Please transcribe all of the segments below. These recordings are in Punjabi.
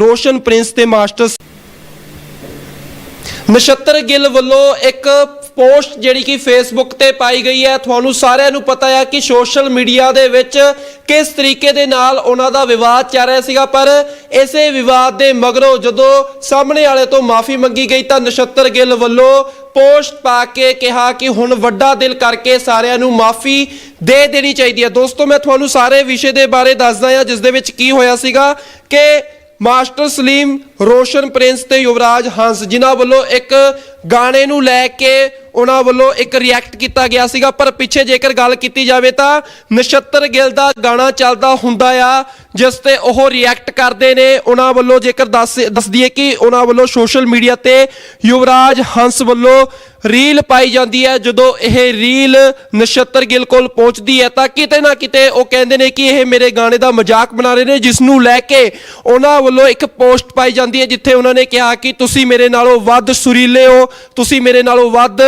ਰੋਸ਼ਨ ਪ੍ਰਿੰਸ ਤੇ ਮਾਸਟਰ ਨਛੱਤਰ ਗਿੱਲ ਵੱਲੋਂ ਇੱਕ ਪੋਸਟ ਜਿਹੜੀ ਕਿ ਫੇਸਬੁੱਕ ਤੇ ਪਾਈ ਗਈ ਹੈ। ਤੁਹਾਨੂੰ ਸਾਰਿਆਂ ਨੂੰ ਪਤਾ ਹੈ ਕਿ ਸੋਸ਼ਲ ਮੀਡੀਆ ਦੇ ਵਿੱਚ ਕਿਸ ਤਰੀਕੇ ਦੇ ਨਾਲ ਉਹਨਾਂ ਦਾ ਵਿਵਾਦ ਚੱਲ ਰਿਹਾ ਸੀਗਾ। ਪਰ ਇਸੇ ਵਿਵਾਦ ਦੇ ਮਗਰੋਂ ਜਦੋਂ ਸਾਹਮਣੇ ਵਾਲੇ ਤੋਂ ਮਾਫੀ ਮੰਗੀ ਗਈ ਤਾਂ ਨਛੱਤਰ ਗਿੱਲ ਵੱਲੋਂ ਪੋਸਟ ਪਾ ਕੇ ਕਿਹਾ ਕਿ ਹੁਣ ਵੱਡਾ ਦਿਲ ਕਰਕੇ ਸਾਰਿਆਂ ਨੂੰ ਮਾਫੀ ਦੇ ਦੇਣੀ ਚਾਹੀਦੀ ਹੈ। ਦੋਸਤੋ, ਮੈਂ ਤੁਹਾਨੂੰ ਸਾਰੇ ਵਿਸ਼ੇ ਦੇ ਬਾਰੇ ਦੱਸਦਾ ਹਾਂ, ਜਿਸ ਦੇ ਵਿੱਚ ਕੀ ਹੋਇਆ ਸੀਗਾ ਕਿ ਮਾਸਟਰ ਸਲੀਮ ਰੋਸ਼ਨ ਪ੍ਰਿੰਸ ਤੇ ਯੁਵਰਾਜ ਹੰਸ, ਜਿਨ੍ਹਾਂ ਵੱਲੋਂ ਇੱਕ ਗਾਣੇ ਨੂੰ ਲੈ ਕੇ ਉਹਨਾਂ ਵੱਲੋਂ ਇੱਕ ਰਿਐਕਟ ਕੀਤਾ ਗਿਆ ਸੀਗਾ। ਪਰ ਪਿੱਛੇ ਜੇਕਰ ਗੱਲ ਕੀਤੀ ਜਾਵੇ ਤਾਂ ਨਛੱਤਰ ਗਿੱਲ ਦਾ ਗਾਣਾ ਚੱਲਦਾ ਹੁੰਦਾ ਆ, ਜਿਸ ਤੇ ਉਹ ਰਿਐਕਟ ਕਰਦੇ ਨੇ। ਉਹਨਾਂ ਵੱਲੋਂ ਜੇਕਰ ਦੱਸ ਦੱਸਦੀ ਹੈ ਕਿ ਉਹਨਾਂ ਵੱਲੋਂ ਸੋਸ਼ਲ ਮੀਡੀਆ ਤੇ ਯੁਵਰਾਜ ਹੰਸ ਵੱਲੋਂ ਰੀਲ ਪਾਈ ਜਾਂਦੀ ਹੈ। ਜਦੋਂ ਇਹ ਰੀਲ ਨਛੱਤਰ ਗਿੱਲ ਕੋਲ ਪਹੁੰਚਦੀ ਹੈ ਤਾਂ ਕਿਤੇ ਨਾ ਕਿਤੇ ਉਹ ਕਹਿੰਦੇ ਨੇ ਕਿ ਇਹ ਮੇਰੇ ਗਾਣੇ ਦਾ ਮਜ਼ਾਕ ਬਣਾ ਰਹੇ ਨੇ, ਜਿਸ ਨੂੰ ਲੈ ਕੇ ਉਹਨਾਂ ਵੱਲੋਂ ਇੱਕ ਪੋਸਟ ਪਾਈ ਜਾਂਦੀ ਹੈ, ਜਿੱਥੇ ਉਹਨਾਂ ਨੇ ਕਿਹਾ ਕਿ ਤੁਸੀਂ ਮੇਰੇ ਨਾਲੋਂ ਵੱਧ ਸੁਰੀਲੇ ਹੋ, ਤੁਸੀਂ ਮੇਰੇ ਨਾਲੋਂ ਵੱਧ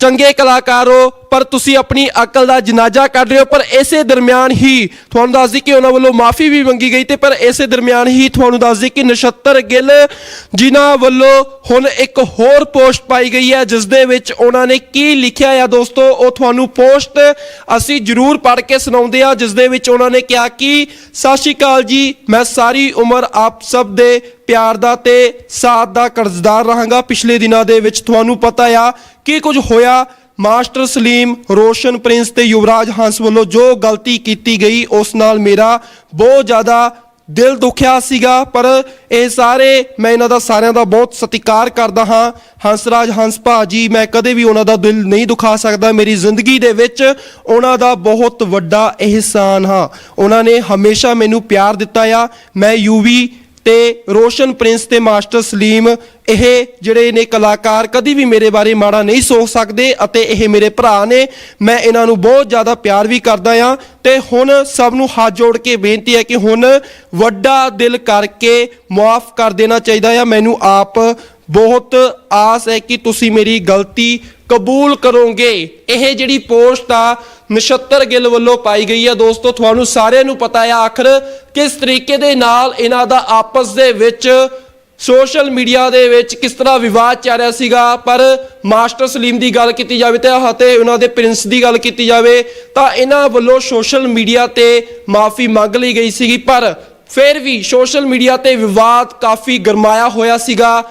ਚੰਗੇ ਕਲਾਕਾਰ ਹੋ, ਪਰ ਤੁਸੀਂ ਆਪਣੀ ਅਕਲ ਦਾ ਜਨਾਜ਼ਾ ਕੱਢ ਰਹੇ ਹੋ, ਪਰ ਇਸੇ ਦਰਮਿਆਨ ਹੀ ਤੁਹਾਨੂੰ ਦੱਸ ਦਈ ਕਿ ਉਹਨਾਂ ਵੱਲੋਂ ਮਾਫੀ ਵੀ ਮੰਗੀ ਗਈ ਤੇ ਪਰ ਇਸੇ ਦਰਮਿਆਨ ਹੀ ਤੁਹਾਨੂੰ ਦੱਸ ਦਈ ਕਿ ਨਛੱਤਰ ਗਿੱਲ ਜਿਨ੍ਹਾਂ ਵੱਲੋਂ ਹੁਣ ਇੱਕ ਹੋਰ ਪੋਸਟ ਪਾਈ ਗਈ ਹੈ, ਜਿਸ ਦੇ ਵਿੱਚ ਉਹਨਾਂ ਨੇ ਕੀ ਲਿਖਿਆ ਆ ਦੋਸਤੋ, ਉਹ ਤੁਹਾਨੂੰ ਪੋਸਟ ਅਸੀਂ ਜਰੂਰ ਪੜ੍ਹ ਕੇ ਸੁਣਾਉਂਦੇ ਆ ਜਿਸ ਦੇ ਵਿੱਚ ਉਹਨਾਂ ਨੇ ਕਿਹਾ ਕਿ, ਸਤਿ ਸ਼੍ਰੀ ਅਕਾਲ ਜੀ, ਮੈਂ ਸਾਰੀ ਉਮਰ ਆਪ ਸਭ ਦੇ ਪਿਆਰ ਦਾ ਤੇ ਸਾਥ ਦਾ ਕਰਜ਼ਦਾਰ ਰਹਾਂਗਾ। ਪਿਛਲੇ ਦਿਨਾਂ ਦੇ ਵਿੱਚ ਤੁਹਾਨੂੰ ਪਤਾ ਆ ਕੀ ਕੁਝ ਹੋਇਆ? ਮਾਸਟਰ ਸਲੀਮ ਰੋਸ਼ਨ ਪ੍ਰਿੰਸ ਤੇ ਯੁਵਰਾਜ ਹੰਸ ਵੱਲੋਂ ਜੋ ਗਲਤੀ ਕੀਤੀ ਗਈ, ਉਸ ਨਾਲ ਮੇਰਾ ਬਹੁਤ ਜ਼ਿਆਦਾ ਦਿਲ ਦੁਖਿਆ ਸੀਗਾ, ਪਰ ਇਹ ਸਾਰੇ ਮੈਂ ਇਹਨਾਂ ਦਾ ਸਾਰਿਆਂ ਦਾ ਬਹੁਤ ਸਤਿਕਾਰ ਕਰਦਾ ਹਾਂ। ਹੰਸਰਾਜ, ਹੰਸ ਭਾਜੀ, ਮੈਂ ਕਦੇ ਵੀ ਉਹਨਾਂ ਦਾ ਦਿਲ ਨਹੀਂ ਦੁਖਾ ਸਕਦਾ। ਮੇਰੀ ਜ਼ਿੰਦਗੀ ਦੇ ਵਿੱਚ ਉਹਨਾਂ ਦਾ ਬਹੁਤ ਵੱਡਾ ਅਹਿਸਾਨ ਹਾਂ। ਉਹਨਾਂ ਨੇ ਹਮੇਸ਼ਾ ਮੈਨੂੰ ਪਿਆਰ ਦਿੱਤਾ ਆ। ਮੈਂ ਯੂਵੀ ਤੇ ਰੋਸ਼ਨ ਪ੍ਰਿੰਸ ਤੇ ਮਾਸਟਰ ਸਲੀਮ, ਇਹ ਜਿਹੜੇ ਨੇ ਕਲਾਕਾਰ ਕਦੀ ਵੀ ਮੇਰੇ ਬਾਰੇ ਮਾੜਾ ਨਹੀਂ ਸੋਚ ਸਕਦੇ ਅਤੇ ਇਹ ਮੇਰੇ ਭਰਾ ਨੇ, ਮੈਂ ਇਹਨਾਂ ਨੂੰ ਬਹੁਤ ਜ਼ਿਆਦਾ ਪਿਆਰ ਵੀ ਕਰਦਾ ਆ ਤੇ ਹੁਣ ਸਭ ਨੂੰ ਹੱਥ ਜੋੜ ਕੇ ਬੇਨਤੀ ਹੈ ਕਿ ਹੁਣ ਵੱਡਾ ਦਿਲ ਕਰਕੇ ਮਾਫ ਕਰ ਦੇਣਾ ਚਾਹੀਦਾ ਆ। ਮੈਨੂੰ ਆਪ ਬਹੁਤ ਆਸ ਹੈ ਕਿ ਤੁਸੀਂ ਮੇਰੀ ਗਲਤੀ ਕਬੂਲ ਕਰੋਗੇ। ਇਹ ਜਿਹੜੀ ਪੋਸਟ ਆ, ਨਛੱਤਰ ਗਿੱਲ ਵੱਲੋਂ ਪਾਈ ਗਈ ਆ। ਦੋਸਤੋ, ਤੁਹਾਨੂੰ ਸਾਰਿਆਂ ਨੂੰ ਪਤਾ ਆ ਆਖਰ ਕਿਸ ਤਰੀਕੇ ਦੇ ਨਾਲ ਇਹਨਾਂ ਦਾ ਆਪਸ ਦੇ ਵਿੱਚ, ਸੋਸ਼ਲ ਮੀਡੀਆ ਦੇ ਵਿੱਚ ਕਿਸ ਤਰ੍ਹਾਂ ਵਿਵਾਦ ਚੱਲ ਰਿਹਾ ਸੀਗਾ। ਪਰ ਮਾਸਟਰ ਸਲੀਮ ਦੀ ਗੱਲ ਕੀਤੀ ਜਾਵੇ ਤੇ ਅਤੇ ਉਹਨਾਂ ਦੇ ਪ੍ਰਿੰਸ ਦੀ ਗੱਲ ਕੀਤੀ ਜਾਵੇ, ਤਾਂ ਇਹਨਾਂ ਵੱਲੋਂ ਸੋਸ਼ਲ ਮੀਡੀਆ ਤੇ ਮਾਫੀ ਮੰਗ ਲਈ ਗਈ ਸੀਗੀ। ਪਰ ਫਿਰ ਵੀ ਸੋਸ਼ਲ ਮੀਡੀਆ ਤੇ ਵਿਵਾਦ ਕਾਫੀ ਗਰਮਾਇਆ ਹੋਇਆ ਸੀਗਾ।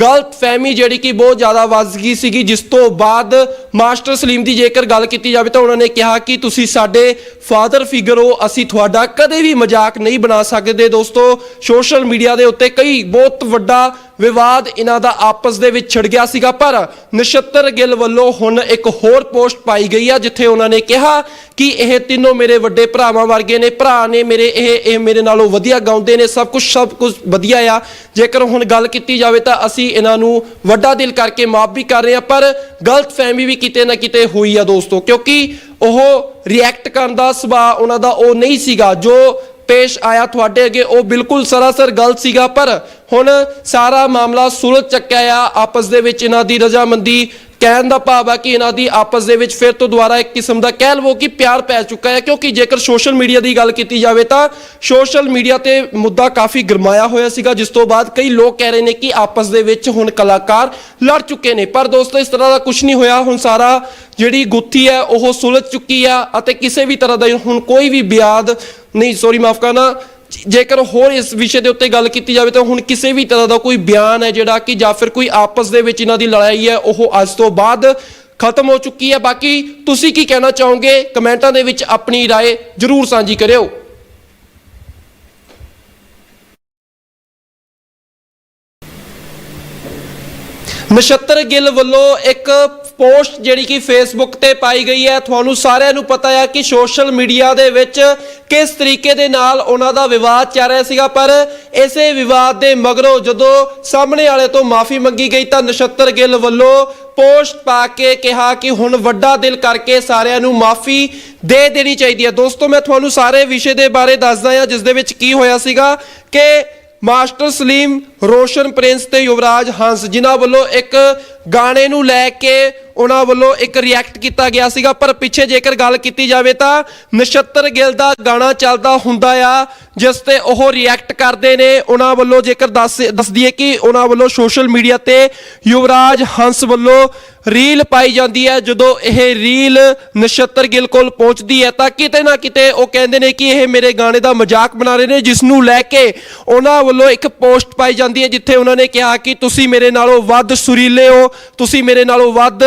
ਗਲਤ ਫਹਿਮੀ ਜਿਹੜੀ ਕਿ ਬਹੁਤ ਜ਼ਿਆਦਾ ਵੱਧ ਗਈ ਸੀਗੀ, ਜਿਸ ਤੋਂ ਬਾਅਦ ਮਾਸਟਰ ਸਲੀਮ ਦੀ ਜੇਕਰ ਗੱਲ ਕੀਤੀ ਜਾਵੇ ਤਾਂ ਉਹਨਾਂ ਨੇ ਕਿਹਾ ਕਿ ਤੁਸੀਂ ਸਾਡੇ ਫਾਦਰ ਫਿਗਰ ਹੋ, ਅਸੀਂ ਤੁਹਾਡਾ ਕਦੇ ਵੀ ਮਜ਼ਾਕ ਨਹੀਂ ਬਣਾ ਸਕਦੇ। ਦੋਸਤੋ, ਸੋਸ਼ਲ ਮੀਡੀਆ ਦੇ ਉੱਤੇ ਕਈ ਬਹੁਤ ਵੱਡਾ ਵਿਵਾਦ ਇਹਨਾਂ ਦਾ ਆਪਸ ਦੇ ਵਿੱਚ ਛਿੜ ਗਿਆ ਸੀਗਾ, ਪਰ ਨਛੱਤਰ ਗਿੱਲ ਵੱਲੋਂ ਹੁਣ ਇੱਕ ਹੋਰ ਪੋਸਟ ਪਾਈ ਗਈ ਆ, ਜਿੱਥੇ ਉਹਨਾਂ ਨੇ ਕਿਹਾ ਕਿ ਇਹ ਤਿੰਨੋਂ ਮੇਰੇ ਵੱਡੇ ਭਰਾਵਾਂ ਵਰਗੇ ਨੇ, ਭਰਾ ਨੇ ਮੇਰੇ, ਇਹ ਇਹ ਮੇਰੇ ਨਾਲੋਂ ਵਧੀਆ ਗਾਉਂਦੇ ਨੇ, ਸਭ ਕੁਝ ਸਭ ਕੁਝ ਵਧੀਆ ਆ। ਜੇਕਰ ਹੁਣ ਗੱਲ ਕੀਤੀ ਜਾਵੇ ਤਾਂ ਅਸੀਂ ਇਹਨਾਂ ਨੂੰ ਵੱਡਾ ਦਿਲ ਕਰਕੇ ਮਾਫ ਵੀ ਕਰ ਰਹੇ ਆ ਪਰ ਗਲਤ ਫਹਿਮੀ ਵੀ ਕਿਤੇ ਨਾ ਕਿਤੇ ਹੋਈ ਆ ਦੋਸਤੋ, ਕਿਉਂਕਿ ਉਹ ਰਿਐਕਟ ਕਰਨ ਦਾ ਸੁਭਾਅ ਉਹਨਾਂ ਦਾ ਉਹ ਨਹੀਂ ਸੀਗਾ, ਜੋ ਪੇਸ਼ ਆਇਆ ਤੁਹਾਡੇ ਅੱਗੇ, ਉਹ ਬਿਲਕੁਲ ਸਰਾਸਰ ਗਲਤ ਸੀਗਾ, ਪਰ ਹੁਣ ਸਾਰਾ ਮਾਮਲਾ ਸੁਲਝ ਚੱਕਿਆ ਆ, ਆਪਸ ਦੇ ਵਿੱਚ ਇਹਨਾਂ ਦੀ ਰਜ਼ਾਮੰਦੀ ਕਹਿਣ ਦਾ ਭਾਵ ਹੈ ਕਿ ਇਹਨਾਂ ਦੀ ਆਪਸ ਦੇ ਵਿੱਚ ਫਿਰ ਤੋਂ ਦੁਬਾਰਾ ਇੱਕ ਕਿਸਮ ਦਾ ਕਹਿ ਲਵੋ ਕਿ ਪਿਆਰ ਪੈ ਚੁੱਕਾ ਹੈ, ਕਿਉਂਕਿ ਜੇਕਰ ਸੋਸ਼ਲ ਮੀਡੀਆ ਦੀ ਗੱਲ ਕੀਤੀ ਜਾਵੇ ਤਾਂ ਸੋਸ਼ਲ ਮੀਡੀਆ ਤੇ ਮੁੱਦਾ ਕਾਫੀ ਗਰਮਾਇਆ ਹੋਇਆ ਸੀਗਾ, ਜਿਸ ਤੋਂ ਬਾਅਦ ਕਈ ਲੋਕ ਕਹਿ ਰਹੇ ਨੇ ਕਿ ਆਪਸ ਦੇ ਵਿੱਚ ਹੁਣ ਕਲਾਕਾਰ ਲੜ ਚੁੱਕੇ ਨੇ। ਪਰ ਦੋਸਤੋ, ਇਸ ਤਰ੍ਹਾਂ ਦਾ ਕੁਝ ਨਹੀਂ ਹੋਇਆ। ਹੁਣ ਸਾਰਾ ਜਿਹੜੀ ਗੁੱਥੀ ਹੈ, ਉਹ ਸੁਲਝ ਚੁੱਕੀ ਆ ਅਤੇ ਕਿਸੇ ਵੀ ਤਰ੍ਹਾਂ ਦਾ ਹੁਣ ਕੋਈ ਵੀ ਬਿਆਦ ਨਹੀਂ। ਸੌਰੀ ਮਾਫ ਕਰਨਾ। ਜੇਕਰ ਹੋਰ ਇਸ ਵਿਸ਼ੇ ਦੇ ਉੱਤੇ ਗੱਲ ਕੀਤੀ ਜਾਵੇ ਤਾਂ ਹੁਣ ਕਿਸੇ ਵੀ ਤਰ੍ਹਾਂ ਦਾ ਕੋਈ ਬਿਆਨ ਹੈ ਜਿਹੜਾ ਕਿ ਜਾਂ ਫਿਰ ਕੋਈ ਆਪਸ ਦੇ ਵਿੱਚ ਇਹਨਾਂ ਦੀ ਲੜਾਈ ਹੈ ਉਹ ਅੱਜ ਤੋਂ ਬਾਅਦ ਖਤਮ ਹੋ ਚੁੱਕੀ ਹੈ ਬਾਕੀ ਤੁਸੀਂ ਕੀ ਕਹਿਣਾ ਚਾਹੋਗੇ ਕਮੈਂਟਾਂ ਦੇ ਵਿੱਚ ਆਪਣੀ رائے ਜਰੂਰ ਸਾਂਝੀ ਕਰਿਓ ਨਛੱਤਰ ਗਿੱਲ ਵੱਲੋਂ ਇੱਕ ਪੋਸਟ ਜਿਹੜੀ ਕਿ ਫੇਸਬੁੱਕ ਤੇ ਪਾਈ ਗਈ ਹੈ। ਤੁਹਾਨੂੰ ਸਾਰਿਆਂ ਨੂੰ ਪਤਾ ਹੈ ਕਿ ਸੋਸ਼ਲ ਮੀਡੀਆ ਦੇ ਵਿੱਚ ਕਿਸ ਤਰੀਕੇ ਦੇ ਨਾਲ ਉਹਨਾਂ ਦਾ ਵਿਵਾਦ ਚੱਲ ਰਿਹਾ ਸੀਗਾ। ਪਰ ਇਸੇ ਵਿਵਾਦ ਦੇ ਮਗਰੋਂ ਜਦੋਂ ਸਾਹਮਣੇ ਵਾਲੇ ਤੋਂ ਮਾਫੀ ਮੰਗੀ ਗਈ ਤਾਂ ਨਛੱਤਰ ਗਿੱਲ ਵੱਲੋਂ ਪੋਸਟ ਪਾ ਕੇ ਕਿਹਾ ਕਿ ਹੁਣ ਵੱਡਾ ਦਿਲ ਕਰਕੇ ਸਾਰਿਆਂ ਨੂੰ ਮਾਫੀ ਦੇ ਦੇਣੀ ਚਾਹੀਦੀ ਹੈ। ਦੋਸਤੋ, ਮੈਂ ਤੁਹਾਨੂੰ ਸਾਰੇ ਵਿਸ਼ੇ ਦੇ ਬਾਰੇ ਦੱਸਦਾ ਹਾਂ ਜਿਸ ਦੇ ਵਿੱਚ ਕੀ ਹੋਇਆ ਸੀਗਾ ਕਿ ਮਾਸਟਰ ਸਲੀਮ ਰੋਸ਼ਨ ਪ੍ਰਿੰਸ ਤੇ ਯੁਵਰਾਜ ਹੰਸ, ਜਿਨ੍ਹਾਂ ਵੱਲੋਂ ਇੱਕ ਗਾਣੇ ਨੂੰ ਲੈ ਕੇ ਉਹਨਾਂ ਵੱਲੋਂ ਇੱਕ ਰਿਐਕਟ ਕੀਤਾ ਗਿਆ ਸੀਗਾ। ਪਰ ਪਿੱਛੇ ਜੇਕਰ ਗੱਲ ਕੀਤੀ ਜਾਵੇ ਤਾਂ ਨਛੱਤਰ ਗਿੱਲ ਦਾ ਗਾਣਾ ਚੱਲਦਾ ਹੁੰਦਾ ਆ, ਜਿਸ ਤੇ ਉਹ ਰਿਐਕਟ ਕਰਦੇ ਨੇ। ਉਹਨਾਂ ਵੱਲੋਂ ਜੇਕਰ ਦੱਸ ਦੱਸ ਦਈਏ ਕਿ ਉਹਨਾਂ ਵੱਲੋਂ ਸੋਸ਼ਲ ਮੀਡੀਆ ਤੇ ਯੁਵਰਾਜ ਹੰਸ ਵੱਲੋਂ ਰੀਲ ਪਾਈ ਜਾਂਦੀ ਹੈ, ਜਦੋਂ ਇਹ ਰੀਲ ਨਛੱਤਰ ਗਿੱਲ ਕੋਲ ਪਹੁੰਚਦੀ ਹੈ, ਤਾਂ ਕਿਤੇ ਨਾ ਕਿਤੇ ਉਹ ਕਹਿੰਦੇ ਨੇ ਕਿ ਇਹ ਮੇਰੇ ਗਾਣੇ ਦਾ ਮਜ਼ਾਕ ਬਣਾ ਰਹੇ ਨੇ ਜਿਸ ਨੂੰ ਲੈ ਕੇ ਉਹਨਾਂ ਵੱਲੋਂ ਇੱਕ ਪੋਸਟ ਪਾਈ ਜਾਂਦੀ ਹੈ, ਜਿੱਥੇ ਉਹਨਾਂ ਨੇ ਕਿਹਾ ਕਿ ਤੁਸੀਂ ਮੇਰੇ ਨਾਲੋਂ ਵੱਧ ਸੁਰੀਲੇ ਹੋ, ਤੁਸੀਂ ਮੇਰੇ ਨਾਲੋਂ ਵੱਧ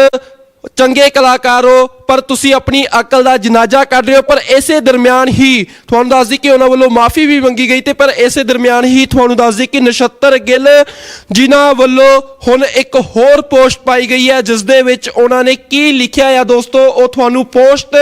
ਚੰਗੇ ਕਲਾਕਾਰ ਹੋ, ਪਰ ਤੁਸੀਂ ਆਪਣੀ ਅਕਲ ਦਾ ਜਨਾਜ਼ਾ ਕੱਢ ਰਹੇ ਹੋ, ਪਰ ਇਸੇ ਦਰਮਿਆਨ ਹੀ ਤੁਹਾਨੂੰ ਦੱਸ ਦਈ ਕਿ ਉਹਨਾਂ ਵੱਲੋਂ ਮਾਫੀ ਵੀ ਮੰਗੀ ਗਈ ਤੇ ਪਰ ਇਸੇ ਦਰਮਿਆਨ ਹੀ ਤੁਹਾਨੂੰ ਦੱਸ ਦਈ ਕਿ ਨਛੱਤਰ ਗਿੱਲ ਜਿਨ੍ਹਾਂ ਵੱਲੋਂ ਹੁਣ ਇੱਕ ਹੋਰ ਪੋਸਟ ਪਾਈ ਗਈ ਹੈ, ਜਿਸ ਦੇ ਵਿੱਚ ਉਹਨਾਂ ਨੇ ਕੀ ਲਿਖਿਆ ਆ ਦੋਸਤੋ, ਉਹ ਤੁਹਾਨੂੰ ਪੋਸਟ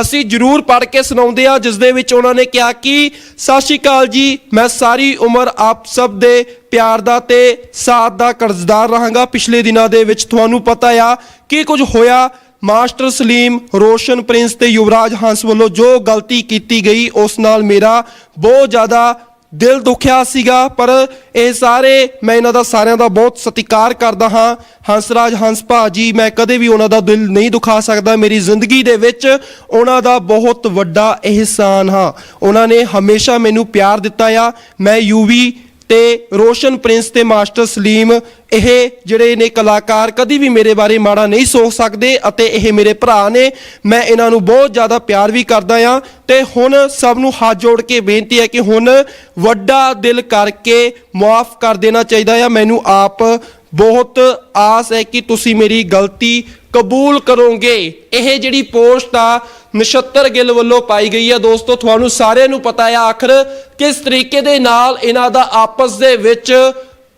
ਅਸੀਂ ਜਰੂਰ ਪੜ੍ਹ ਕੇ ਸੁਣਾਉਂਦੇ ਆ ਜਿਸ ਦੇ ਵਿੱਚ ਉਹਨਾਂ ਨੇ ਕਿਹਾ ਕਿ, ਸਤਿ ਸ਼੍ਰੀ ਅਕਾਲ ਜੀ, ਮੈਂ ਸਾਰੀ ਉਮਰ ਆਪ ਸਭ ਦੇ ਪਿਆਰ ਦਾ ਤੇ ਸਾਥ ਦਾ ਕਰਜ਼ਦਾਰ ਰਹਾਂਗਾ। ਪਿਛਲੇ ਦਿਨਾਂ ਦੇ ਵਿੱਚ ਤੁਹਾਨੂੰ ਪਤਾ ਆ ਕੀ ਕੁਝ ਹੋਇਆ? ਮਾਸਟਰ ਸਲੀਮ, ਰੋਸ਼ਨ ਪ੍ਰਿੰਸ ਤੇ ਯੁਵਰਾਜ ਹੰਸ ਵੱਲੋਂ ਜੋ ਗਲਤੀ ਕੀਤੀ ਗਈ, ਉਸ ਨਾਲ ਮੇਰਾ ਬਹੁਤ ਜ਼ਿਆਦਾ ਦਿਲ ਦੁਖਿਆ ਸੀਗਾ, ਪਰ ਇਹ ਸਾਰੇ ਮੈਂ ਇਹਨਾਂ ਦਾ ਸਾਰਿਆਂ ਦਾ ਬਹੁਤ ਸਤਿਕਾਰ ਕਰਦਾ ਹਾਂ। ਹੰਸਰਾਜ, ਹੰਸ ਭਾਜੀ, ਮੈਂ ਕਦੇ ਵੀ ਉਹਨਾਂ ਦਾ ਦਿਲ ਨਹੀਂ ਦੁਖਾ ਸਕਦਾ। ਮੇਰੀ ਜ਼ਿੰਦਗੀ ਦੇ ਵਿੱਚ ਉਹਨਾਂ ਦਾ ਬਹੁਤ ਵੱਡਾ ਅਹਿਸਾਨ ਹਾਂ। ਉਹਨਾਂ ਨੇ ਹਮੇਸ਼ਾ ਮੈਨੂੰ ਪਿਆਰ ਦਿੱਤਾ ਆ। ਮੈਂ ਯੂਵੀ ਤੇ ਰੋਸ਼ਨ ਪ੍ਰਿੰਸ ਤੇ ਮਾਸਟਰ ਸਲੀਮ, ਇਹ ਜਿਹੜੇ ਨੇ ਕਲਾਕਾਰ ਕਦੀ ਵੀ ਮੇਰੇ ਬਾਰੇ ਮਾੜਾ ਨਹੀਂ ਸੋਚ ਸਕਦੇ ਅਤੇ ਇਹ ਮੇਰੇ ਭਰਾ ਨੇ, ਮੈਂ ਇਹਨਾਂ ਨੂੰ ਬਹੁਤ ਜ਼ਿਆਦਾ ਪਿਆਰ ਵੀ ਕਰਦਾ ਆ ਤੇ ਹੁਣ ਸਭ ਨੂੰ ਹੱਥ ਜੋੜ ਕੇ ਬੇਨਤੀ ਹੈ ਕਿ ਹੁਣ ਵੱਡਾ ਦਿਲ ਕਰਕੇ ਮਾਫ ਕਰ ਦੇਣਾ ਚਾਹੀਦਾ ਆ। ਮੈਨੂੰ ਆਪ ਬਹੁਤ ਆਸ ਹੈ ਕਿ ਤੁਸੀਂ ਮੇਰੀ ਗਲਤੀ ਕਬੂਲ ਕਰੋਗੇ। ਇਹ ਜਿਹੜੀ ਪੋਸਟ ਆ, ਨਛੱਤਰ ਗਿੱਲ ਵੱਲੋਂ ਪਾਈ ਗਈ ਆ ਦੋਸਤੋ, ਤੁਹਾਨੂੰ ਸਾਰਿਆਂ ਨੂੰ ਪਤਾ ਆ ਆਖਰ ਕਿਸ ਤਰੀਕੇ ਦੇ ਨਾਲ ਇਹਨਾਂ ਦਾ ਆਪਸ ਦੇ ਵਿੱਚ,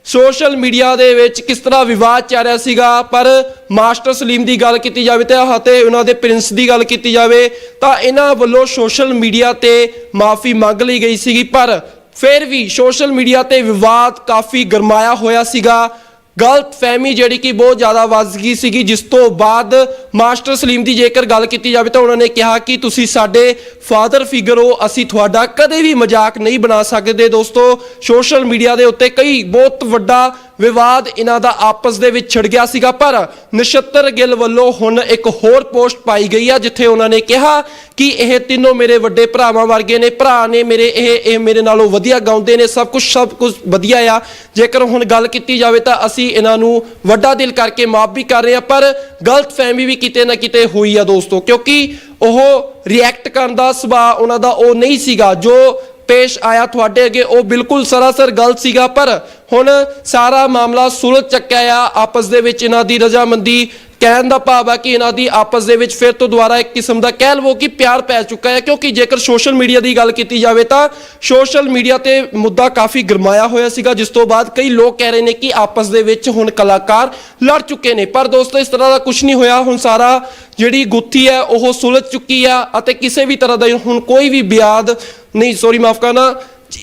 ਸੋਸ਼ਲ ਮੀਡੀਆ ਦੇ ਵਿੱਚ ਕਿਸ ਤਰ੍ਹਾਂ ਵਿਵਾਦ ਚੱਲ ਰਿਹਾ ਸੀਗਾ। ਪਰ ਮਾਸਟਰ ਸਲੀਮ ਦੀ ਗੱਲ ਕੀਤੀ ਜਾਵੇ ਤੇ ਅਤੇ ਉਹਨਾਂ ਦੇ ਪ੍ਰਿੰਸ ਦੀ ਗੱਲ ਕੀਤੀ ਜਾਵੇ, ਤਾਂ ਇਹਨਾਂ ਵੱਲੋਂ ਸੋਸ਼ਲ ਮੀਡੀਆ ਤੇ ਮਾਫੀ ਮੰਗ ਲਈ ਗਈ ਸੀਗੀ। ਪਰ ਫਿਰ ਵੀ ਸੋਸ਼ਲ ਮੀਡੀਆ ਤੇ ਵਿਵਾਦ ਕਾਫੀ ਗਰਮਾਇਆ ਹੋਇਆ ਸੀਗਾ। ਗਲਤ ਫਹਿਮੀ ਜਿਹੜੀ ਕਿ ਬਹੁਤ ਜ਼ਿਆਦਾ ਵੱਧ ਗਈ ਸੀਗੀ, ਜਿਸ ਤੋਂ ਬਾਅਦ ਮਾਸਟਰ ਸਲੀਮ ਦੀ ਜੇਕਰ ਗੱਲ ਕੀਤੀ ਜਾਵੇ ਤਾਂ ਉਹਨਾਂ ਨੇ ਕਿਹਾ ਕਿ ਤੁਸੀਂ ਸਾਡੇ ਫਾਦਰ ਫਿਗਰ ਹੋ, ਅਸੀਂ ਤੁਹਾਡਾ ਕਦੇ ਵੀ ਮਜ਼ਾਕ ਨਹੀਂ ਬਣਾ ਸਕਦੇ। ਦੋਸਤੋ, ਸੋਸ਼ਲ ਮੀਡੀਆ ਦੇ ਉੱਤੇ ਕਈ ਬਹੁਤ ਵੱਡਾ ਵਿਵਾਦ ਇਹਨਾਂ ਦਾ ਆਪਸ ਦੇ ਵਿੱਚ ਛਿੜ ਗਿਆ ਸੀਗਾ, ਪਰ ਨਛੱਤਰ ਗਿੱਲ ਵੱਲੋਂ ਹੁਣ ਇੱਕ ਹੋਰ ਪੋਸਟ ਪਾਈ ਗਈ ਆ, ਜਿੱਥੇ ਉਹਨਾਂ ਨੇ ਕਿਹਾ ਕਿ ਇਹ ਤਿੰਨੋਂ ਮੇਰੇ ਵੱਡੇ ਭਰਾਵਾਂ ਵਰਗੇ ਨੇ, ਭਰਾ ਨੇ ਮੇਰੇ, ਇਹ ਇਹ ਮੇਰੇ ਨਾਲੋਂ ਵਧੀਆ ਗਾਉਂਦੇ ਨੇ, ਸਭ ਕੁਝ ਸਭ ਕੁਝ ਵਧੀਆ ਆ। ਜੇਕਰ ਹੁਣ ਗੱਲ ਕੀਤੀ ਜਾਵੇ ਤਾਂ ਅਸੀਂ ਇਹਨਾਂ ਨੂੰ ਵੱਡਾ ਦਿਲ ਕਰਕੇ ਮਾਫ ਵੀ ਕਰ ਰਹੇ ਆ ਪਰ ਗਲਤ ਫਹਿਮੀ ਵੀ ਕਿਤੇ ਨਾ ਕਿਤੇ ਹੋਈ ਆ ਦੋਸਤੋ, ਕਿਉਂਕਿ ਉਹ ਰਿਐਕਟ ਕਰਨ ਦਾ ਸੁਭਾਅ ਉਹਨਾਂ ਦਾ ਉਹ ਨਹੀਂ ਸੀਗਾ, ਜੋ ਪੇਸ਼ ਆਇਆ ਤੁਹਾਡੇ ਅੱਗੇ, ਉਹ ਬਿਲਕੁਲ ਸਰਾਸਰ ਗਲਤ ਸੀਗਾ, ਪਰ ਹੁਣ ਸਾਰਾ ਮਾਮਲਾ ਸੁਲਝ ਚੱਕਿਆ ਆ, ਆਪਸ ਦੇ ਵਿੱਚ ਇਹਨਾਂ ਦੀ ਰਜ਼ਾਮੰਦੀ ਕਹਿਣ ਦਾ ਭਾਵ ਹੈ ਕਿ ਇਹਨਾਂ ਦੀ ਆਪਸ ਦੇ ਵਿੱਚ ਫਿਰ ਤੋਂ ਦੁਬਾਰਾ ਇੱਕ ਕਿਸਮ ਦਾ ਕਹਿ ਲਵੋ ਕਿ ਪਿਆਰ ਪੈ ਚੁੱਕਾ ਹੈ, ਕਿਉਂਕਿ ਜੇਕਰ ਸੋਸ਼ਲ ਮੀਡੀਆ ਦੀ ਗੱਲ ਕੀਤੀ ਜਾਵੇ ਤਾਂ ਸੋਸ਼ਲ ਮੀਡੀਆ ਤੇ ਮੁੱਦਾ ਕਾਫੀ ਗਰਮਾਇਆ ਹੋਇਆ ਸੀਗਾ, ਜਿਸ ਤੋਂ ਬਾਅਦ ਕਈ ਲੋਕ ਕਹਿ ਰਹੇ ਨੇ ਕਿ ਆਪਸ ਦੇ ਵਿੱਚ ਹੁਣ ਕਲਾਕਾਰ ਲੜ ਚੁੱਕੇ ਨੇ। ਪਰ ਦੋਸਤੋ, ਇਸ ਤਰ੍ਹਾਂ ਦਾ ਕੁਝ ਨਹੀਂ ਹੋਇਆ। ਹੁਣ ਸਾਰਾ ਜਿਹੜੀ ਗੁੱਥੀ ਹੈ, ਉਹ ਸੁਲਝ ਚੁੱਕੀ ਆ ਅਤੇ ਕਿਸੇ ਵੀ ਤਰ੍ਹਾਂ ਦਾ ਹੁਣ ਕੋਈ ਵੀ ਬਿਆਦ ਨਹੀਂ ਸੌਰੀ ਮਾਫ ਕਰਨਾ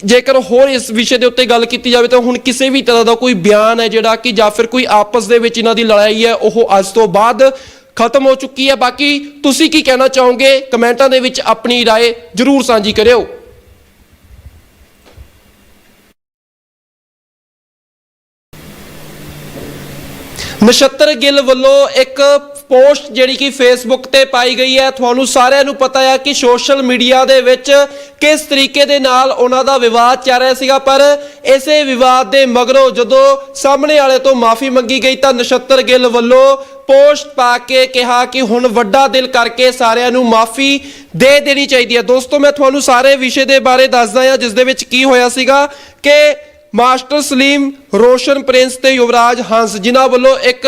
ਜੇਕਰ ਹੋਰ ਇਸ ਵਿਸ਼ੇ ਦੇ ਉੱਤੇ ਗੱਲ ਕੀਤੀ ਜਾਵੇ ਤਾਂ ਹੁਣ ਕਿਸੇ ਵੀ ਤਰ੍ਹਾਂ ਦਾ ਕੋਈ ਬਿਆਨ ਹੈ ਜਿਹੜਾ ਕਿ ਜਾਂ ਫਿਰ ਕੋਈ ਆਪਸ ਦੇ ਵਿੱਚ ਇਹਨਾਂ ਦੀ ਲੜਾਈ ਹੈ ਉਹ ਅੱਜ ਤੋਂ ਬਾਅਦ ਖਤਮ ਹੋ ਚੁੱਕੀ ਹੈ ਬਾਕੀ ਤੁਸੀਂ ਕੀ ਕਹਿਣਾ ਚਾਹੋਗੇ ਕਮੈਂਟਾਂ ਦੇ ਵਿੱਚ ਆਪਣੀ رائے ਜਰੂਰ ਸਾਂਝੀ ਕਰਿਓ ਨਛੱਤਰ ਗਿੱਲ ਵੱਲੋਂ ਇੱਕ ਪੋਸਟ ਜਿਹੜੀ ਕਿ ਫੇਸਬੁੱਕ ਤੇ ਪਾਈ ਗਈ ਹੈ। ਤੁਹਾਨੂੰ ਸਾਰਿਆਂ ਨੂੰ ਪਤਾ ਹੈ ਕਿ ਸੋਸ਼ਲ ਮੀਡੀਆ ਦੇ ਵਿੱਚ ਕਿਸ ਤਰੀਕੇ ਦੇ ਨਾਲ ਉਹਨਾਂ ਦਾ ਵਿਵਾਦ ਚੱਲ ਰਿਹਾ ਸੀਗਾ। ਪਰ ਇਸੇ ਵਿਵਾਦ ਦੇ ਮਗਰੋਂ ਜਦੋਂ ਸਾਹਮਣੇ ਵਾਲੇ ਤੋਂ ਮਾਫੀ ਮੰਗੀ ਗਈ ਤਾਂ ਨਛੱਤਰ ਗਿੱਲ ਵੱਲੋਂ ਪੋਸਟ ਪਾ ਕੇ ਕਿਹਾ ਕਿ ਹੁਣ ਵੱਡਾ ਦਿਲ ਕਰਕੇ ਸਾਰਿਆਂ ਨੂੰ ਮਾਫੀ ਦੇ ਦੇਣੀ ਚਾਹੀਦੀ ਹੈ। ਦੋਸਤੋ, ਮੈਂ ਤੁਹਾਨੂੰ ਸਾਰੇ ਵਿਸ਼ੇ ਦੇ ਬਾਰੇ ਦੱਸਦਾ ਹਾਂ, ਜਿਸ ਦੇ ਵਿੱਚ ਕੀ ਹੋਇਆ ਸੀਗਾ ਕਿ ਮਾਸਟਰ ਸਲੀਮ ਰੋਸ਼ਨ ਪ੍ਰਿੰਸ ਤੇ ਯੁਵਰਾਜ ਹੰਸ, ਜਿਨ੍ਹਾਂ ਵੱਲੋਂ ਇੱਕ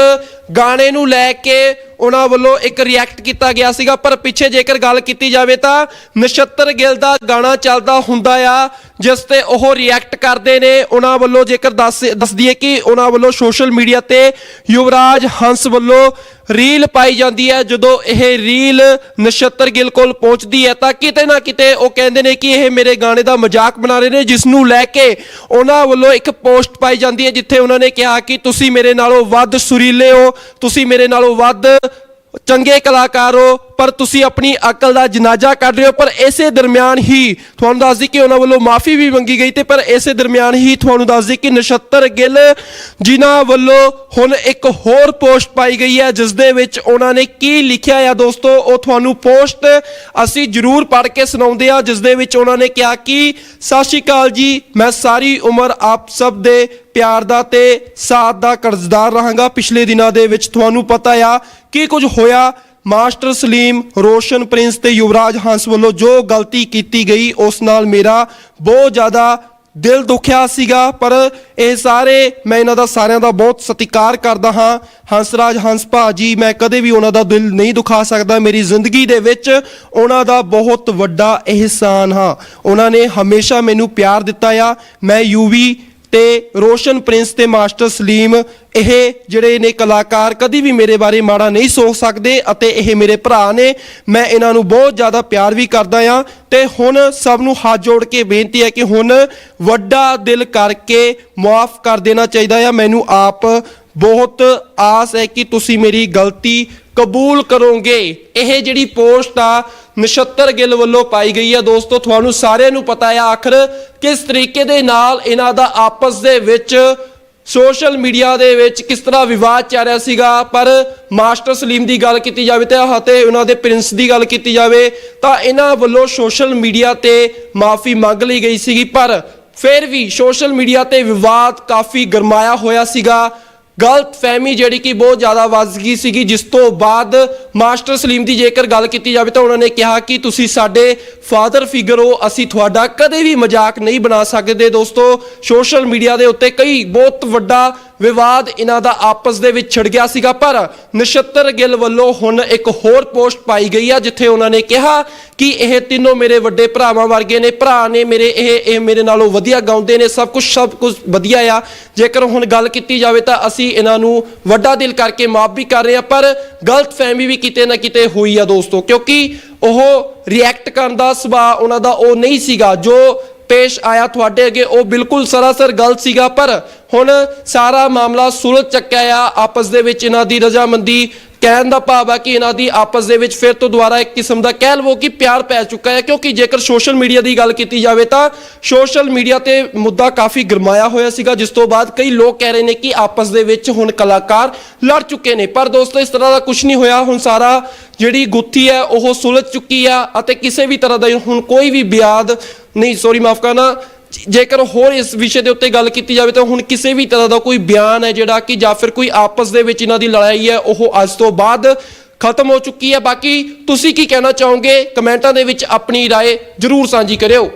ਗਾਣੇ ਨੂੰ ਲੈ ਕੇ ਉਹਨਾਂ ਵੱਲੋਂ ਇੱਕ ਰਿਐਕਟ ਕੀਤਾ ਗਿਆ ਸੀਗਾ। ਪਰ ਪਿੱਛੇ ਜੇਕਰ ਗੱਲ ਕੀਤੀ ਜਾਵੇ ਤਾਂ ਨਛੱਤਰ ਗਿੱਲ ਦਾ ਗਾਣਾ ਚੱਲਦਾ ਹੁੰਦਾ ਆ, ਜਿਸ ਤੇ ਉਹ ਰਿਐਕਟ ਕਰਦੇ ਨੇ। ਉਹਨਾਂ ਵੱਲੋਂ ਜੇਕਰ ਦੱਸ ਦੱਸਦੀ ਹੈ ਕਿ ਉਹਨਾਂ ਵੱਲੋਂ ਸੋਸ਼ਲ ਮੀਡੀਆ ਤੇ ਯੁਵਰਾਜ ਹੰਸ ਵੱਲੋਂ ਰੀਲ ਪਾਈ ਜਾਂਦੀ ਹੈ। ਜਦੋਂ ਇਹ ਰੀਲ ਨਛੱਤਰ ਗਿੱਲ ਕੋਲ ਪਹੁੰਚਦੀ ਹੈ ਤਾਂ ਕਿਤੇ ਨਾ ਕਿਤੇ ਉਹ ਕਹਿੰਦੇ ਨੇ ਕਿ ਇਹ ਮੇਰੇ ਗਾਣੇ ਦਾ ਮਜ਼ਾਕ ਬਣਾ ਰਹੇ ਨੇ, ਜਿਸ ਨੂੰ ਲੈ ਕੇ ਉਹਨਾਂ ਵੱਲੋਂ ਇੱਕ ਪੋਸਟ ਪਾਈ ਜਾਂਦੀ ਹੈ ਜਿੱਥੇ ਉਹਨਾਂ ਨੇ ਕਿਹਾ ਕਿ ਤੁਸੀਂ ਮੇਰੇ ਨਾਲੋਂ ਵੱਧ ਸੁਰੀਲੇ ਹੋ, ਤੁਸੀਂ ਮੇਰੇ ਨਾਲੋਂ ਵੱਧ ਚੰਗੇ ਕਲਾਕਾਰ ਹੋ ਪਰ ਤੁਸੀਂ ਆਪਣੀ ਅਕਲ ਦਾ ਜਨਾਜ਼ਾ ਕੱਢ ਰਹੇ ਹੋ, ਪਰ ਇਸੇ ਦਰਮਿਆਨ ਹੀ ਤੁਹਾਨੂੰ ਦੱਸ ਦਈ ਕਿ ਉਹਨਾਂ ਵੱਲੋਂ ਮਾਫੀ ਵੀ ਮੰਗੀ ਗਈ ਤੇ ਪਰ ਇਸੇ ਦਰਮਿਆਨ ਹੀ ਤੁਹਾਨੂੰ ਦੱਸ ਦਈ ਕਿ ਨਛੱਤਰ ਗਿੱਲ ਜਿਨ੍ਹਾਂ ਵੱਲੋਂ ਹੁਣ ਇੱਕ ਹੋਰ ਪੋਸਟ ਪਾਈ ਗਈ ਹੈ, ਜਿਸ ਦੇ ਵਿੱਚ ਉਹਨਾਂ ਨੇ ਕੀ ਲਿਖਿਆ ਆ ਦੋਸਤੋ, ਉਹ ਤੁਹਾਨੂੰ ਪੋਸਟ ਅਸੀਂ ਜ਼ਰੂਰ ਪੜ੍ਹ ਕੇ ਸੁਣਾਉਂਦੇ ਆ ਜਿਸ ਦੇ ਵਿੱਚ ਉਹਨਾਂ ਨੇ ਕਿਹਾ ਕਿ, ਸਤਿ ਸ਼੍ਰੀ ਅਕਾਲ ਜੀ, ਮੈਂ ਸਾਰੀ ਉਮਰ ਆਪ ਸਭ ਦੇ ਪਿਆਰ ਦਾ ਤੇ ਸਾਥ ਦਾ ਕਰਜ਼ਦਾਰ ਰਹਾਂਗਾ। ਪਿਛਲੇ ਦਿਨਾਂ ਦੇ ਵਿੱਚ ਤੁਹਾਨੂੰ ਪਤਾ ਆ ਕੀ ਕੁਝ ਹੋਇਆ ਮਾਸਟਰ ਸਲੀਮ ਰੋਸ਼ਨ ਪ੍ਰਿੰਸ ਤੇ ਯੁਵਰਾਜ ਹੰਸ ਵੱਲੋਂ ਜੋ ਗਲਤੀ ਕੀਤੀ ਗਈ, ਉਸ ਨਾਲ ਮੇਰਾ ਬਹੁਤ ਜ਼ਿਆਦਾ ਦਿਲ ਦੁਖਿਆ ਸੀਗਾ। ਪਰ ਇਹ ਸਾਰੇ ਮੈਂ ਇਹਨਾਂ ਦਾ ਸਾਰਿਆਂ ਦਾ ਬਹੁਤ ਸਤਿਕਾਰ ਕਰਦਾ ਹਾਂ। ਹੰਸਰਾਜ, ਹੰਸ ਭਾਜੀ, ਮੈਂ ਕਦੇ ਵੀ ਉਹਨਾਂ ਦਾ ਦਿਲ ਨਹੀਂ ਦੁਖਾ ਸਕਦਾ। ਮੇਰੀ ਜ਼ਿੰਦਗੀ ਦੇ ਵਿੱਚ ਉਹਨਾਂ ਦਾ ਬਹੁਤ ਵੱਡਾ ਅਹਿਸਾਨ ਹਾਂ। ਉਹਨਾਂ ਨੇ ਹਮੇਸ਼ਾ ਮੈਨੂੰ ਪਿਆਰ ਦਿੱਤਾ ਆ। ਮੈਂ ਯੂਵੀ ਤੇ ਰੋਸ਼ਨ ਪ੍ਰਿੰਸ ਤੇ ਮਾਸਟਰ ਸਲੀਮ, ਇਹ ਜਿਹੜੇ ਨੇ ਕਲਾਕਾਰ ਕਦੀ ਵੀ ਮੇਰੇ ਬਾਰੇ ਮਾੜਾ ਨਹੀਂ ਸੋਚ ਸਕਦੇ ਅਤੇ ਇਹ ਮੇਰੇ ਭਰਾ ਨੇ, ਮੈਂ ਇਹਨਾਂ ਨੂੰ ਬਹੁਤ ਜ਼ਿਆਦਾ ਪਿਆਰ ਵੀ ਕਰਦਾ ਆ ਤੇ ਹੁਣ ਸਭ ਨੂੰ ਹੱਥ ਜੋੜ ਕੇ ਬੇਨਤੀ ਹੈ ਕਿ ਹੁਣ ਵੱਡਾ ਦਿਲ ਕਰਕੇ ਮਾਫ ਕਰ ਦੇਣਾ ਚਾਹੀਦਾ ਆ ਮੈਨੂੰ ਆਪ ਬਹੁਤ ਆਸ ਹੈ ਕਿ ਤੁਸੀਂ ਮੇਰੀ ਗਲਤੀ ਕਬੂਲ ਕਰੋਗੇ। ਇਹ ਜਿਹੜੀ ਪੋਸਟ ਆ, ਨਛੱਤਰ ਗਿੱਲ ਵੱਲੋਂ ਪਾਈ ਗਈ ਆ। ਦੋਸਤੋ, ਤੁਹਾਨੂੰ ਸਾਰਿਆਂ ਨੂੰ ਪਤਾ ਆ ਆਖਰ ਕਿਸ ਤਰੀਕੇ ਦੇ ਨਾਲ ਇਹਨਾਂ ਦਾ ਆਪਸ ਦੇ ਵਿੱਚ, ਸੋਸ਼ਲ ਮੀਡੀਆ ਦੇ ਵਿੱਚ ਕਿਸ ਤਰ੍ਹਾਂ ਵਿਵਾਦ ਚੱਲ ਰਿਹਾ ਸੀਗਾ। ਪਰ ਮਾਸਟਰ ਸਲੀਮ ਦੀ ਗੱਲ ਕੀਤੀ ਜਾਵੇ ਤੇ ਅਤੇ ਉਹਨਾਂ ਦੇ ਪ੍ਰਿੰਸ ਦੀ ਗੱਲ ਕੀਤੀ ਜਾਵੇ, ਤਾਂ ਇਹਨਾਂ ਵੱਲੋਂ ਸੋਸ਼ਲ ਮੀਡੀਆ ਤੇ ਮਾਫੀ ਮੰਗ ਲਈ ਗਈ ਸੀਗੀ। ਪਰ ਫਿਰ ਵੀ ਸੋਸ਼ਲ ਮੀਡੀਆ ਤੇ ਵਿਵਾਦ ਕਾਫੀ ਗਰਮਾਇਆ ਹੋਇਆ ਸੀਗਾ। ਗਲਤ ਫਹਿਮੀ ਜਿਹੜੀ ਕਿ ਬਹੁਤ ਜ਼ਿਆਦਾ ਵੱਧ ਗਈ ਸੀਗੀ, ਜਿਸ ਤੋਂ ਬਾਅਦ ਮਾਸਟਰ ਸਲੀਮ ਦੀ ਜੇਕਰ ਗੱਲ ਕੀਤੀ ਜਾਵੇ ਤਾਂ ਉਹਨਾਂ ਨੇ ਕਿਹਾ ਕਿ ਤੁਸੀਂ ਸਾਡੇ ਫਾਦਰ ਫਿਗਰ ਹੋ ਅਸੀਂ ਤੁਹਾਡਾ ਕਦੇ ਵੀ ਮਜ਼ਾਕ ਨਹੀਂ ਬਣਾ ਸਕਦੇ। ਦੋਸਤੋ, ਸੋਸ਼ਲ ਮੀਡੀਆ ਦੇ ਉੱਤੇ ਕਈ ਬਹੁਤ ਵੱਡਾ ਵਿਵਾਦ ਇਹਨਾਂ ਦਾ ਆਪਸ ਦੇ ਵਿੱਚ ਛਿੜ ਗਿਆ ਸੀਗਾ, ਪਰ ਨਛੱਤਰ ਗਿੱਲ ਵੱਲੋਂ ਹੁਣ ਇੱਕ ਹੋਰ ਪੋਸਟ ਪਾਈ ਗਈ ਆ, ਜਿੱਥੇ ਉਹਨਾਂ ਨੇ ਕਿਹਾ ਕਿ ਇਹ ਤਿੰਨੋਂ ਮੇਰੇ ਵੱਡੇ ਭਰਾਵਾਂ ਵਰਗੇ ਨੇ, ਭਰਾ ਨੇ ਮੇਰੇ, ਇਹ ਇਹ ਮੇਰੇ ਨਾਲੋਂ ਵਧੀਆ ਗਾਉਂਦੇ ਨੇ, ਸਭ ਕੁਝ ਸਭ ਕੁਝ ਵਧੀਆ ਆ। ਜੇਕਰ ਹੁਣ ਗੱਲ ਕੀਤੀ ਜਾਵੇ ਤਾਂ ਅਸੀਂ ਇਹਨਾਂ ਨੂੰ ਵੱਡਾ ਦਿਲ ਕਰਕੇ ਮਾਫ ਵੀ ਕਰ ਰਹੇ ਆ, ਪਰ ਗਲਤ ਫਹਿਮੀ ਵੀ ਕਿਤੇ ਨਾ ਕਿਤੇ ਹੋਈ ਆ ਦੋਸਤੋ, ਕਿਉਂਕਿ ਉਹ ਰਿਐਕਟ ਕਰਨ ਦਾ ਸੁਭਾਅ ਉਹਨਾਂ ਦਾ ਉਹ ਨਹੀਂ ਸੀਗਾ, ਜੋ ਪੇਸ਼ ਆਇਆ ਤੁਹਾਡੇ ਅੱਗੇ, ਉਹ ਬਿਲਕੁਲ ਸਰਾਸਰ ਗਲਤ ਸੀਗਾ, ਪਰ ਹੁਣ ਸਾਰਾ ਮਾਮਲਾ ਸੁਲਝ ਚੱਕਿਆ ਆ, ਆਪਸ ਦੇ ਵਿੱਚ ਇਹਨਾਂ ਦੀ ਰਜਾਮੰਦੀ ਕਹਿਣ ਦਾ ਭਾਵ ਆ ਕਿ ਇਹਨਾਂ ਦੀ ਆਪਸ ਦੇ ਵਿੱਚ ਫਿਰ ਤੋਂ ਦੁਬਾਰਾ ਇੱਕ ਕਿਸਮ ਦਾ ਕਹਿ ਲਵੋ ਕਿ ਪਿਆਰ ਪੈ ਚੁੱਕਾ ਹੈ ਕਿਉਂਕਿ ਜੇਕਰ ਸੋਸ਼ਲ ਮੀਡੀਆ ਦੀ ਗੱਲ ਕੀਤੀ ਜਾਵੇ ਤਾਂ ਸੋਸ਼ਲ ਮੀਡੀਆ ਤੇ ਮੁੱਦਾ ਕਾਫੀ ਗਰਮਾਇਆ ਹੋਇਆ ਸੀਗਾ, ਜਿਸ ਤੋਂ ਬਾਅਦ ਕਈ ਲੋਕ ਕਹਿ ਰਹੇ ਨੇ ਕਿ ਆਪਸ ਦੇ ਵਿੱਚ ਹੁਣ ਕਲਾਕਾਰ ਲੜ ਚੁੱਕੇ ਨੇ। ਪਰ ਦੋਸਤੋ, ਇਸ ਤਰ੍ਹਾਂ ਦਾ ਕੁਝ ਨਹੀਂ ਹੋਇਆ, ਹੁਣ ਸਾਰਾ ਜਿਹੜੀ ਗੁੱਥੀ ਹੈ, ਉਹ ਸੁਲਝ ਚੁੱਕੀ ਆ ਅਤੇ ਕਿਸੇ ਵੀ ਤਰ੍ਹਾਂ ਦਾ ਹੁਣ ਕੋਈ ਵੀ ਬਿਆਦ ਨਹੀਂ ਸੌਰੀ ਮਾਫ ਕਰਨਾ ਜੇਕਰ ਹੋਰ ਇਸ ਵਿਸ਼ੇ ਦੇ ਉੱਤੇ ਗੱਲ ਕੀਤੀ ਜਾਵੇ ਤਾਂ ਹੁਣ ਕਿਸੇ ਵੀ ਤਰ੍ਹਾਂ ਦਾ ਕੋਈ ਬਿਆਨ ਹੈ ਜਿਹੜਾ ਕਿ ਜਾਂ ਫਿਰ ਕੋਈ ਆਪਸ ਦੇ ਵਿੱਚ ਇਹਨਾਂ ਦੀ ਲੜਾਈ ਹੈ ਉਹ ਅੱਜ ਤੋਂ ਬਾਅਦ ਖਤਮ ਹੋ ਚੁੱਕੀ ਹੈ ਬਾਕੀ ਤੁਸੀਂ ਕੀ ਕਹਿਣਾ ਚਾਹੋਗੇ ਕਮੈਂਟਾਂ ਦੇ ਵਿੱਚ ਆਪਣੀ رائے ਜਰੂਰ ਸਾਂਝੀ ਕਰਿਓ